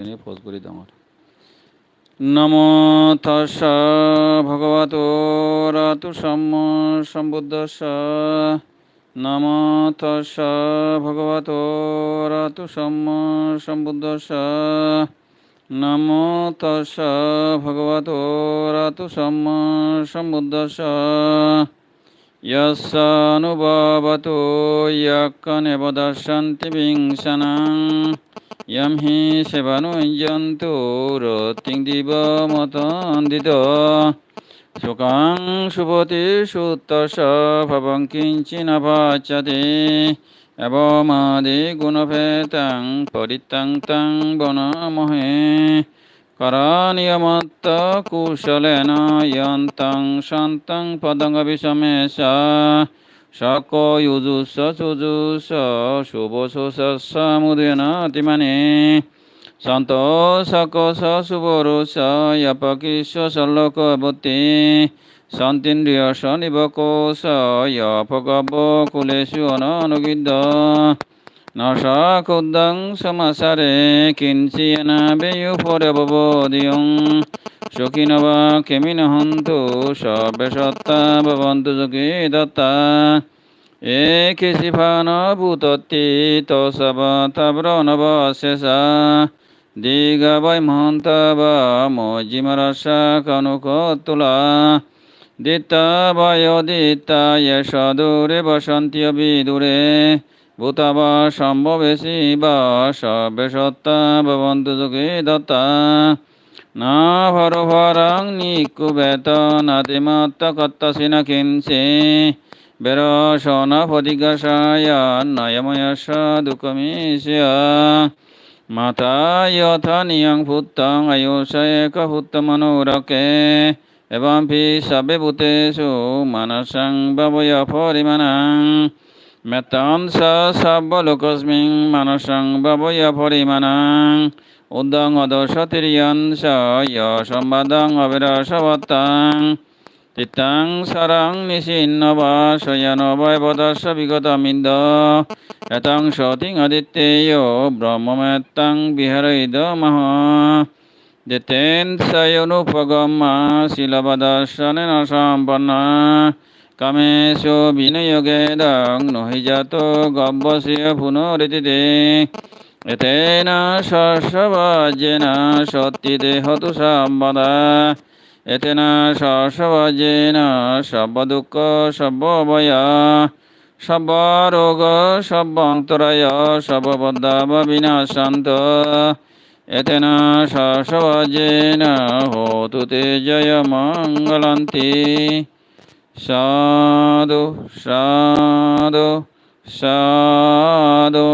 তিনি পোজ কৰি ডাঙৰ নম তস্য ভগৱতো ৰাতু সম সম্বুদ্ধস্য। নম তস্য ভগৱতো ৰাতু সম সম্বুদ্ধস্য। নম ভগৱতো ৰাতু সম ইয়ম হি সেবানুয়ন্তু রতিং দিব মতন্দিত। সুখং শুভতি সুতস ভবং কিঞ্চিন পাচ্যতে এবমাদি গুণভেতাং পরিত্যাং তাং বনমহে। করণীয়মত্ত কুশলেন ইয়ন্তাং শান্তাং পদঙ্গ বিষমেশা Sako yuzu sa suzu sa shubho su sa samudena timane Santo sako sa suboro sa yapaki sa saloko bhutti Santindriya sa nibako sa yapakabbo kuleshu ananugidda Nasa kuddang samasare kinsiyana beyupore bobodiyong বা কেমিন হন্তু সবে সত্তা ভবন্তু যোগী দত্তা। এ কেশিফান ভূতত্তি তসব তাব্র নবশেষা। দীঘা বৈ মহন্ত মজিমরসা কনুকতুলা দিত্তা বয়োদিত্তা ইয়স দূরে বসন্তি বিদূরে ভূতাবা সম্ভবেশি বা সবে সত্তা ভবন্তু যোগে দত্তা। না ভর ভরং নিকুবেত নাতিমাত্ত কত্তসি না কিঞ্চে বের সন ফদিগাসায় নয়ময়স দুঃখমিষ্য মাতা যথ নিয়ং ভূতং আয়ুষয়েক এবং ভি সবে ভূতেষু মানসং ভবয় পরিমাণং। মেতাং স সব্বলোকস্মিং মানসং ভবয় পরিমাণং। উদ্দং অদশতিরিয়ং স য় সম্বাদং অবিরসবত্তাং তিতাং সরং নিশিন্ন বা শয়ন বয়বদর্শ বিগতমিন্দ। এতং সতিং আদিত্যেয় ব্রহ্মমেত্তং বিহরইদ মহ। যেতেন সয়নুপগমা শিলবদর্শনেন সম্পন্ন কামেশো বিনিয়োগেদং নহি জাত গব্যসিয় পুনরিতিতে। এতেন শস্যবাজ্যেন সত্যিদেহতু সম্পদা এতেন শস্যবাজ্যেন সর্বদুঃখ সর্বভয় সর্বরোগ সর্বন্তরায় সর্ববদ্ধাব বিনাশান্ত। এতেন শস্যবাজ্যেন হোতু তে জয় সাধু সাধু সাধু